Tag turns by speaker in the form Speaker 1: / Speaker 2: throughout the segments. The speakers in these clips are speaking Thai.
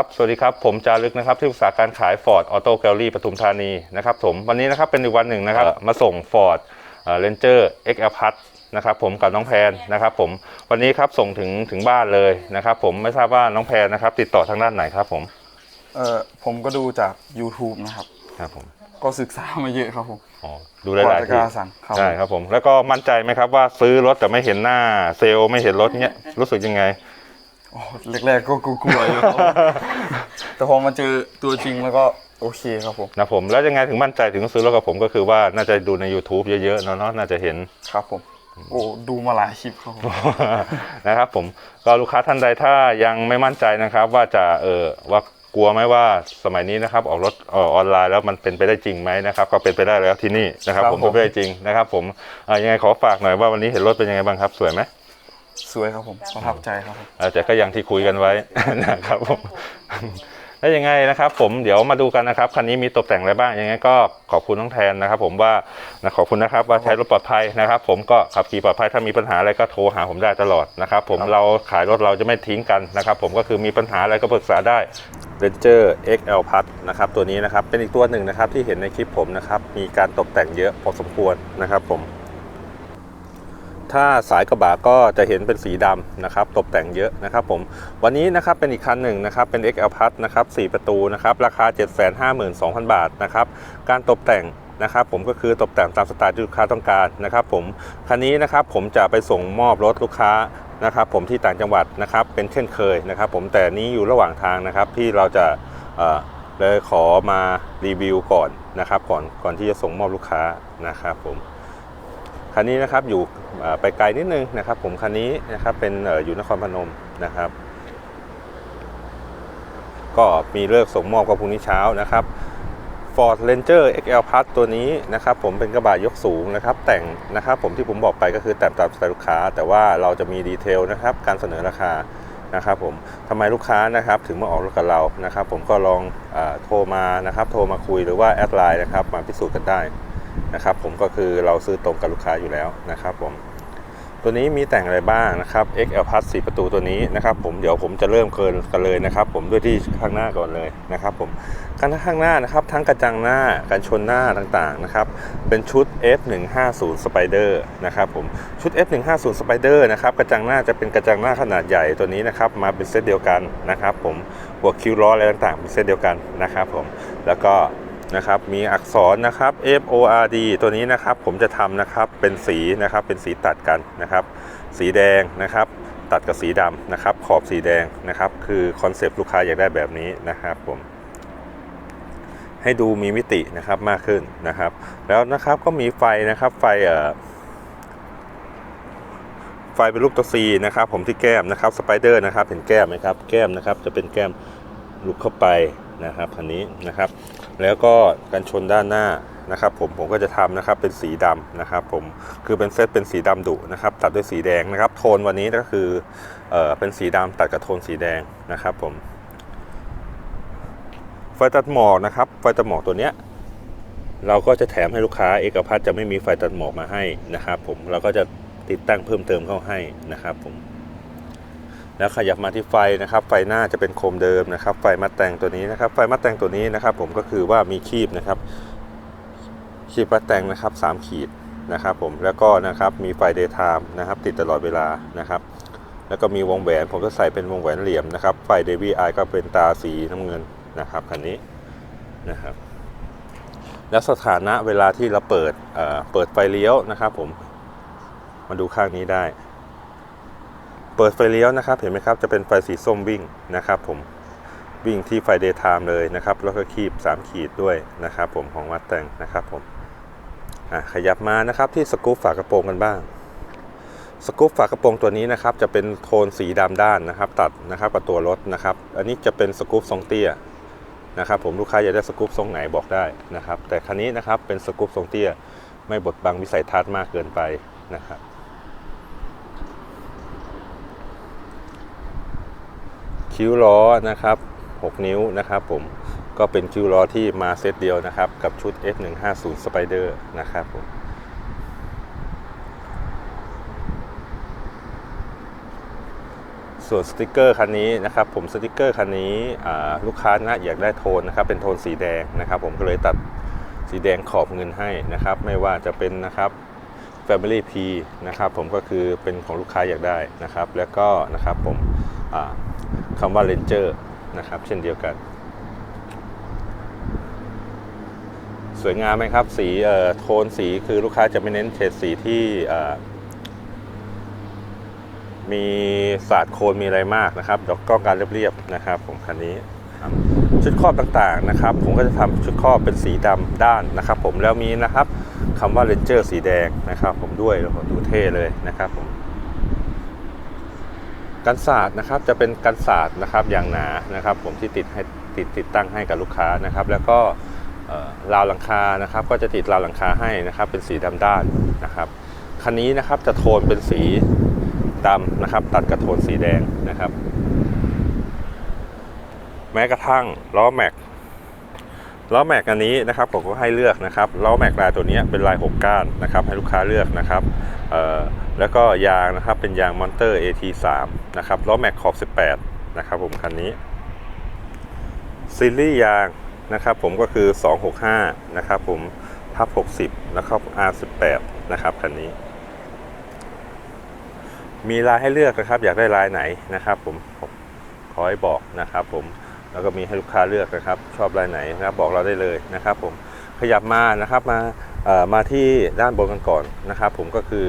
Speaker 1: 3ครับ สวัสดีครับ ผมจารึกนะครับ ที่ปรึกษาการขาย Ford Auto Gallery ปทุมธานีนะครับผมวันนี้นะครับเป็นอีกวันหนึ่งนะครับ มาส่ง Ford เอ่อ Ranger XL Plus นะครับผมกับน้องแพนนะครับผมวันนี้ครับส่งถึงถึงบ้านเลยนะครับผมไม่ทราบว่าน้องแพนนะครับ ติดต่อทางด้านไหนครับผม
Speaker 2: เออผมก็ดูจาก YouTube นะครับ
Speaker 1: ครับผม
Speaker 2: ก็ศึกษามาเยอะครับผม
Speaker 1: อ๋อดูหลายๆ
Speaker 2: ก่อนจะก
Speaker 1: ที่
Speaker 2: ล้าสั่งครับ
Speaker 1: ใช่ครับผม แล้วก็มั่นใจไหมครับว่าซื้อรถแต่ไม่เห็นหน้าเซลล์ไม่เห็นรถเนี้ยรู้สึกยังไง
Speaker 2: โอ้แรกๆก็กลัวๆอยู่ครับผมแต่พอมาเจอตัวจริงแล้วก็โอเคครับผม
Speaker 1: นะผมแล้วยังไงถึงมั่นใจถึงซื้อรถกับผมก็คือว่าน่าจะดูใน YouTube เยอะๆเนาะเนาะน่าจะเห็น
Speaker 2: ครับผม โอ้ดูมาหลายคลิปครับผม
Speaker 1: นะครับผมก็ลูกค้าท่านใดถ้ายังไม่มั่นใจนะครับ ว่าจะเออว่ากลัวไหมว่าสมัยนี้นะครับออกรถเออออนไลน์แล้วมันเป็นไปได้จริงไหมนะครับก็เป็นไปได้แล้วที่นี่นะครับผม เป็นไปได้จริงนะครับ ผมเอ่อยังไงขอฝากหน่อยว่าวันนี้เห็นรถเป็นยังไงบ้างครับสวยไหม
Speaker 2: สวยครับผมประทับใจครับผม
Speaker 1: เอ่อแต่ก็อย่างที่คุยกันไว้ นะครับผมแล้วยังไงนะครับผมเดี๋ยวมาดูกันนะครับคันนี้มีตกแต่งอะไรบ้างยังไงก็ขอบคุณน้องแทนนะครับ ผมว่านะขอบคุณนะครับว่าใช้รถปลอดภัยนะครับ ผมก็ขับขี่ปลอดภัยถ้ามีปัญหาอะไรก็โทรหาผมได้ตลอดนะครับผมเราขายรถเราจะไม่ทิ้งกันนะครับ ผมก็คือมีปัญหาอะไรก็ปรึกษาได้ Ranger XL Plus นะครับตัวนี้นะครับเป็นอีกตัวหนึ่งนะครับที่เห็นในคลิปผมนะครับมีการตกแต่งเยอะพอสมควรนะครับผม ถ้าสายกระบะก็จะเห็นเป็นสีดำนะครับ ตกแต่งเยอะนะครับผม วันนี้นะครับเป็นอีกคันหนึ่งนะครับ เป็น XL Plus นะครับ4ประตูนะครับ ราคา 752,000 บาทนะครับ การตกแต่งนะครับผมก็คือตกแต่งตามสไตล์ที่ลูกค้าต้องการนะครับผม คันนี้นะครับผมจะไปส่งมอบรถลูกค้านะครับผมที่ต่างจังหวัดนะครับเป็นเช่นเคยนะครับ ผมแต่นี้อยู่ระหว่างทางนะครับที่เราจะเออเลยขอมารีวิวก่อนนะครับก่อนก่อนที่จะส่งมอบลูกค้านะครับผม คันนี้นะครับอยู่ไปไกลนิดนึงนะครับ ผมคันนี้นะครับเป็นอยู่นครพนมนะครับ ก็มีเลิกส่งมอบกับพรุ่งนี้เช้านะครับ Ford Ranger XL Plus ตัวนี้นะครับ ผมเป็นกระบะยกสูงนะครับ แต่งนะครับ ผมที่ผมบอกไปก็คือแต่งตามสไตล์ลูกค้า แต่ว่าเราจะมีดีเทลนะครับ การเสนอราคานะครับผมทำไมลูกค้านะครับถึงมาออกรถกับเรานะครับ ผมก็ลองอโทรมานะครับ โทรมาคุยหรือว่าแอดไลน์นะครับ มาพิสูจน์กันได้ นะครับผมก็คือเราซื้อตรงกับลูกค้าอยู่แล้วนะครับผมตัวนี้มีแต่งอะไรบ้างนะครับ XL Plus 4 ประตูตัวนี้นะครับผมเดี๋ยวผมจะเริ่มเคินกันเลยนะครับ ผมด้วยที่ข้างหน้าก่อนเลยนะครับผมข้างหน้าข้างหน้านะครับ ทั้งกระจังหน้ากันชนหน้าต่างๆนะครับ เป็นชุด F150 Spider นะครับผมชุด F150 Spider นะครับกระจังหน้าจะเป็นกระจังหน้าขนาดใหญ่ตัวนี้นะครับ มาเป็นเซตเดียวกันนะครับ ผมหัวคิ้วล้ออะไรต่างๆเป็นเซตเดียวกันนะครับ ผมแล้วก็ นะครับ มีอักษรนะครับ F O R D ตัวนี้นะครับผมจะทำนะครับเป็นสีนะครับเป็นสีตัดกันนะครับ สีแดงนะครับ ตัดกับสีดำนะครับ ขอบสีแดงนะครับ คือคอนเซปต์ลูกค้าอยากได้แบบนี้นะครับผมให้ดูมีมิตินะครับมากขึ้นนะครับ แล้วนะครับก็มีไฟนะครับไฟเอ่อไฟเป็นรูปตัว C นะครับ ผมที่แก้มนะครับสไปเดอร์นะครับเห็นแก้มไหมครับ แก้มนะครับจะเป็นแก้มลุกเข้าไปนะครับคันนี้นะครับ แล้วก็กันชนด้านหน้านะครับผมผมก็จะทำนะครับเป็นสีดำนะครับผมคือเป็นเซตเป็นสีดำดุนะครับตัดด้วยสีแดงนะครับ โทนวันนี้ก็คือเออเป็นสีดำตัดกับโทนสีแดงนะครับผมไฟตัดหมอกนะครับไฟตัดหมอกตัวเนี้ยเราก็จะแถมให้ลูกค้าเอกพัทจะไม่มีไฟตัดหมอกมาให้นะครับผมเราก็จะติดตั้งเพิ่มเติมเข้าให้นะครับผม แล้วขยับมาที่ไฟนะครับ ไฟหน้าจะเป็นโคมเดิมนะครับ ไฟมัดแต่งตัวนี้นะครับ ไฟมัดแต่งตัวนี้นะครับ ผมก็คือว่ามีคีบนะครับคีบมัดแต่งนะครับ 3 ขีดนะครับ ผมแล้วก็นะครับมีไฟ daytime นะครับ ติดตลอดเวลานะครับ แล้วก็มีวงแหวนผมก็ใส่เป็นวงแหวนเหลี่ยมนะครับ ไฟ Davy Eye ก็เป็นตาสีน้ำเงินนะครับคันนี้นะครับ แล้วสถานะเวลาที่เราเปิดเอ่อเปิดไฟเลี้ยวนะครับ ผมมาดูข้างนี้ได้ เปิดไฟเลี้ยวนะครับ เห็นไหมครับ จะเป็นไฟสีส้มวิ่งนะครับ ผมวิ่งที่ไฟ daytime เลยนะครับ แล้วก็คีบ 3 ขีดด้วยนะครับ ผมของวัดแต่งนะครับผมขยับมานะครับที่สกู๊ปฝากระโปรงกันบ้าง สกู๊ปฝากระโปรงตัวนี้นะครับ จะเป็นโทนสีดำด้านนะครับ ตัดนะครับกับตัวรถนะครับ อันนี้จะเป็นสกู๊ปทรงเตี้ยนะครับ ผมลูกค้าอยากได้สกู๊ปทรงไหนบอกได้นะครับ แต่คันนี้นะครับเป็นสกู๊ปทรงเตี้ย ไม่บดบังวิสัยทัศน์มากเกินไปนะครับ คิ้วล้อนะครับ 6 นิ้วนะครับผมก็เป็นคิ้วล้อที่มาเซตเดียวนะครับ กับชุด F150 Spider นะครับผมส่วนสติกเกอร์คันนี้นะครับผมสติกเกอร์คันนี้ลูกค้านะอยากได้โทนนะครับเป็นโทนสีแดงนะครับ ผมก็เลยตัดสีแดงขอบเงินให้นะครับ ไม่ว่าจะเป็นนะครับ Family P นะครับผมก็คือเป็นของลูกค้าอยากได้นะครับ แล้วก็นะครับผมอ่า คำว่า Ranger นะครับ เช่นเดียวกัน สวยงามไหมครับ สีโทนสีคือลูกค้าจะไม่เน้นเฉดสีที่เอ่อมีสาดโคนมีอะไรมากนะครับดอกต้องการเรียบๆนะครับผมคันนี้ชุดครอบต่างๆนะครับ ผมก็จะทำชุดครอบเป็นสีดำด้านนะครับ ผมแล้วมีนะครับคำว่า Ranger สีแดงนะครับ ผมด้วยแล้วก็ดูเท่เลยนะครับผม กันศาสตร์นะครับจะเป็นกันศาสตร์นะครับอย่างหนานะครับ ผมที่ติดให้ติดติดตั้งให้กับลูกค้านะครับ แล้วก็ราวหลังคานะครับ ก็จะติดราวหลังคาให้นะครับ เป็นสีดำด้านนะครับคันนี้นะครับจะโทนเป็นสีดำนะครับ ตัดกับโทนสีแดงนะครับ แม้กระทั่งล้อแม็กล้อแม็กอันนี้นะครับผมก็ให้เลือกนะครับล้อแม็กลายตัวนี้เป็นลาย6ก้านนะครับ ให้ลูกค้าเลือกนะครับ แล้วก็ยางนะครับเป็นยางมอนเตอร์ AT3 นะครับล้อแม็กขอบ 18 นะครับผมคันนี้ซีรีส์ยางนะครับผมก็คือ 265 นะครับผมทับ 60 แล้วก็ R18 นะครับคันนี้ มีลายให้เลือกนะครับ อยากได้ลายไหนนะครับผมขอให้บอกนะครับผมแล้วก็มีให้ลูกค้าเลือกนะครับ ชอบลายไหนนะครับบอกเราได้เลยนะครับ ผมขยับมานะครับมาเอ่อมาที่ด้านบนกันก่อนนะครับ ผมก็คือ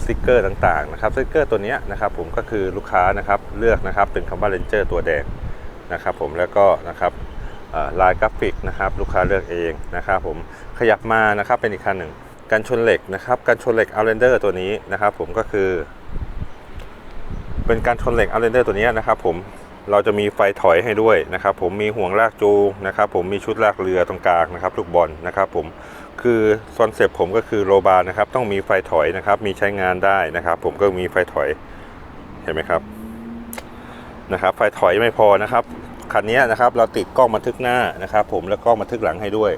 Speaker 1: สติกเกอร์ต่างๆนะครับสติกเกอร์ตัวนี้นะครับผมก็คือลูกค้านะครับเลือกนะครับเป็นคำว่า Ranger ตัวแดงนะครับผมแล้วก็นะครับลายกราฟิกนะครับลูกค้าเลือกเองนะครับผมขยับมานะครับเป็นอีกคันหนึ่งกันชนเหล็กนะครับกันชนเหล็ก Outlander ตัวนี้นะครับผมก็คือ เป็นการชนเหล็กอาร์เรนเดอร์ตัวนี้นะครับผม เราจะมีไฟถอยให้ด้วยนะครับ ผมมีห่วงลากจูงนะครับ ผมมีชุดลากเรือตรงกลางนะครับลูกบอลนะครับผมคือคอนเซปต์ผมก็คือโรบาร์นะครับต้องมีไฟถอยนะครับ มีใช้งานได้นะครับ ผมก็มีไฟถอยเห็นไหมครับนะครับ ไฟถอยไม่พอนะครับคันนี้นะครับเราติดกล้องบันทึกหน้านะครับ ผมและกล้องบันทึกหลังให้ด้วย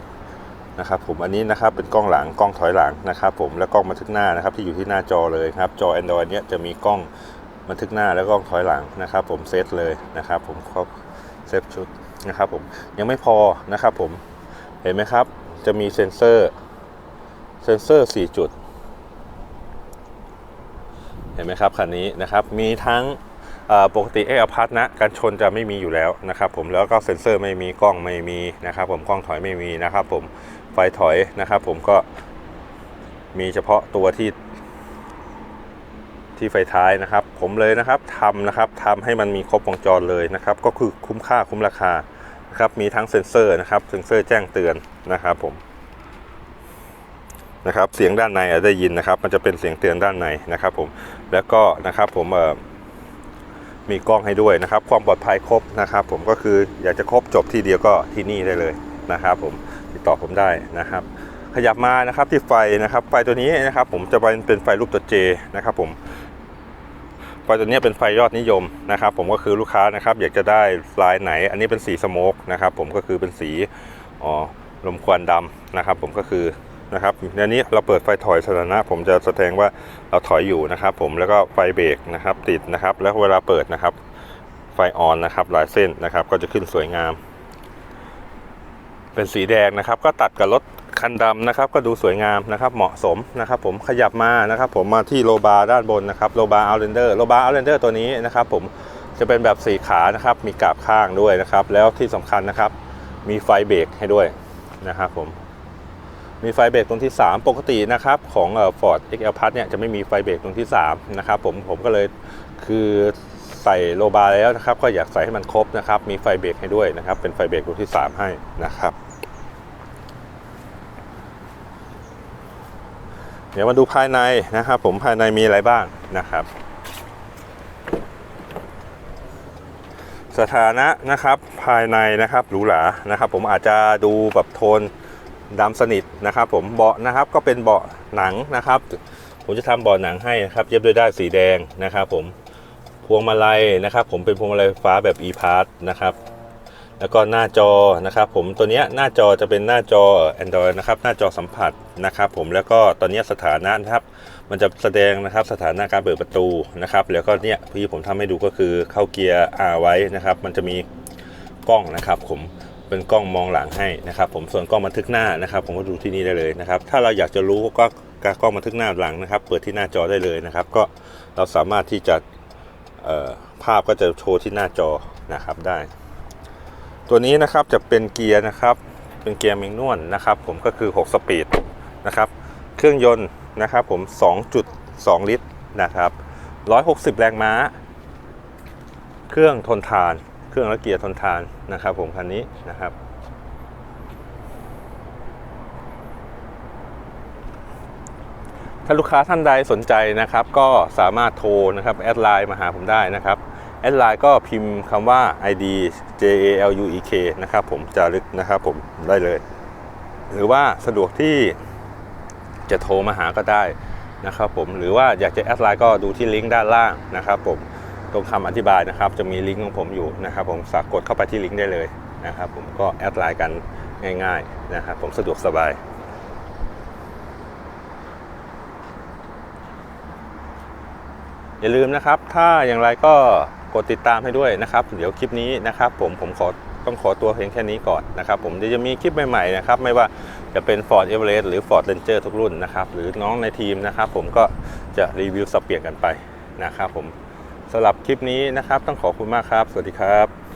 Speaker 1: นะครับผมอันนี้นะครับเป็นกล้องหลังกล้องถอยหลังนะครับ ผมและกล้องบันทึกหน้านะครับที่อยู่ที่หน้าจอเลยครับจอ Android เนี้ยจะมีกล้อง บันทึกหน้าแล้วก็ถอยหลังนะครับ ผมเซตเลยนะครับ ผมครบเซตชุดนะครับผมยังไม่พอนะครับผมเห็นไหมครับ จะมีเซ็นเซอร์เซ็นเซอร์ 4 จุด เห็นไหมครับคันนี้นะครับมีทั้งปกติเออพัทนะการชนจะไม่มีอยู่แล้วนะครับผมแล้วก็เซ็นเซอร์ไม่มีกล้องไม่มีนะครับ ผมกล้องถอยไม่มีนะครับ ผมไฟถอยนะครับ ผมก็มีเฉพาะตัวที่ ที่ไฟท้ายนะครับ ผมเลยนะครับทำนะครับทำให้มันมีครบวงจรเลยนะครับ ก็คือคุ้มค่าคุ้มราคานะครับมีทั้งเซ็นเซอร์นะครับเซ็นเซอร์แจ้งเตือนนะครับผมนะครับเสียงด้านในอาจจะยินนะครับ มันจะเป็นเสียงเตือนด้านในนะครับ ผมแล้วก็นะครับผมมีกล้องให้ด้วยนะครับ ความปลอดภัยครบนะครับ ผมก็คืออยากจะครบจบที่เดียวก็ที่นี่ได้เลยนะครับ ผมติดต่อผมได้นะครับ ขยับมานะครับที่ไฟนะครับ ไฟตัวนี้นะครับ ผมจะเป็นเป็นไฟรูปตัวเจนะครับ ผม ไฟตัวนี้เป็นไฟยอดนิยมนะครับ ผมก็คือลูกค้านะครับ อยากจะได้ลายไหน อันนี้เป็นสีสโมกนะครับ ผมก็คือเป็นสีอ๋อลมควันดำนะครับ ผมก็คือนะครับในนี้เราเปิดไฟถอยสถานะ ผมจะแสดงว่าเราถอยอยู่นะครับ ผมแล้วก็ไฟเบรกนะครับ ติดนะครับ แล้วเวลาเปิดนะครับ ไฟออนนะครับ หลายเส้นนะครับ ก็จะขึ้นสวยงาม เป็นสีแดงนะครับ ก็ตัดกับรถคันดำนะครับ ก็ดูสวยงามนะครับ เหมาะสมนะครับ ผมขยับมานะครับ ผมมาที่โลบาร์ด้านบนนะครับโลบาร์เอาเรนเดอร์โลบาร์เอาเรนเดอร์ตัวนี้นะครับ ผมจะเป็นแบบสีขานะครับ มีกาบข้างด้วยนะครับ แล้วที่สำคัญนะครับ มีไฟเบรกให้ด้วยนะครับผมมีไฟเบรกตรงที่ 3 ปกตินะครับของฟอร์ดเอ็กเอลพัทเนี่ยจะไม่มีไฟเบรกตรงที่3นะครับผมผมก็เลยคือใส่โลบาร์แล้วนะครับ ก็อยากใส่ให้มันครบนะครับ มีไฟเบรกให้ด้วยนะครับ เป็นไฟเบรกตรงที่ 3 ให้นะครับ ดี๋ยวมาดูภายในนะครับผมภายในมีอะไรบ้างนะครับ สถานะนะครับภายในนะครับหรูหรานะครับผมอาจจะดูแบบโทนดำสนิทนะครับ ผมเบาะนะครับก็เป็นเบาะหนังนะครับ ผมจะทำเบาะหนังให้นะครับ เย็บด้วยด้ายสีแดงนะครับ ผมพวงมาลัยนะครับ ผมเป็นพวงมาลัยไฟฟ้าแบบ e-part นะครับ แล้วก็หน้าจอนะครับผมตัวนี้หน้าจอจะเป็นหน้าจอ Android นะครับหน้าจอสัมผัสนะครับผมแล้วก็ตอนนี้สถานะนะครับ มันจะแสดงนะครับสถานะการเปิดประตูนะครับ แล้วก็เนี่ยที่ผมทำให้ดูก็คือเข้าเกียร์ R ไว้นะครับ มันจะมีกล้องนะครับผมเป็นกล้องมองหลังให้นะครับผมส่วนกล้องบันทึกหน้านะครับ ผมก็ดูที่นี่ได้เลยนะครับ ถ้าเราอยากจะรู้ก็กล้องบันทึกหน้าหลังนะครับ เปิดที่หน้าจอได้เลยนะครับ ก็เราสามารถที่จะภาพก็จะโชว์ที่หน้าจอนะครับได้ ตัวนี้นะครับจะเป็นเกียร์นะครับ เป็นเกียร์เมงนวลนะครับ ผมก็คือ 6 สปีดนะครับ เครื่องยนต์นะครับผม 2.2 ลิตรนะครับ 160 แรงม้า เครื่องทนทาน เครื่องและเกียร์ทนทานนะครับ ผมคันนี้นะครับถ้าลูกค้าท่านใดสนใจนะครับ ก็สามารถโทรนะครับแอดไลน์มาหาผมได้นะครับ แอดไลน์ก็พิมพ์คำว่า ID J A L U E K นะครับผมจารึกนะครับผมได้เลย หรือว่าสะดวกที่จะโทรมาหาก็ได้นะครับผมหรือว่าอยากจะแอดไลน์ก็ดูที่ลิงก์ด้านล่างนะครับผมตรงคำอธิบายนะครับ จะมีลิงก์ของผมอยู่นะครับ ผมสากดเข้าไปที่ลิงก์ได้เลยนะครับผมก็แอดไลน์กันง่ายๆนะครับผมสะดวกสบายอย่าลืมนะครับ ถ้าอย่างไรก็ กดติดตามให้ด้วยนะครับ เดี๋ยวคลิปนี้นะครับผมผมขอต้องขอตัวเพียงแค่นี้ก่อนนะครับผมเดี๋ยวจะมีคลิปใหม่ๆนะครับไม่ว่าจะเป็น Ford Everest หรือ Ford Ranger ทุกรุ่นนะครับหรือน้องในทีมนะครับผมก็จะรีวิวสับเปลี่ยนกันไปนะครับผมสำหรับคลิปนี้นะครับต้องขอบคุณมากครับ สวัสดีครับ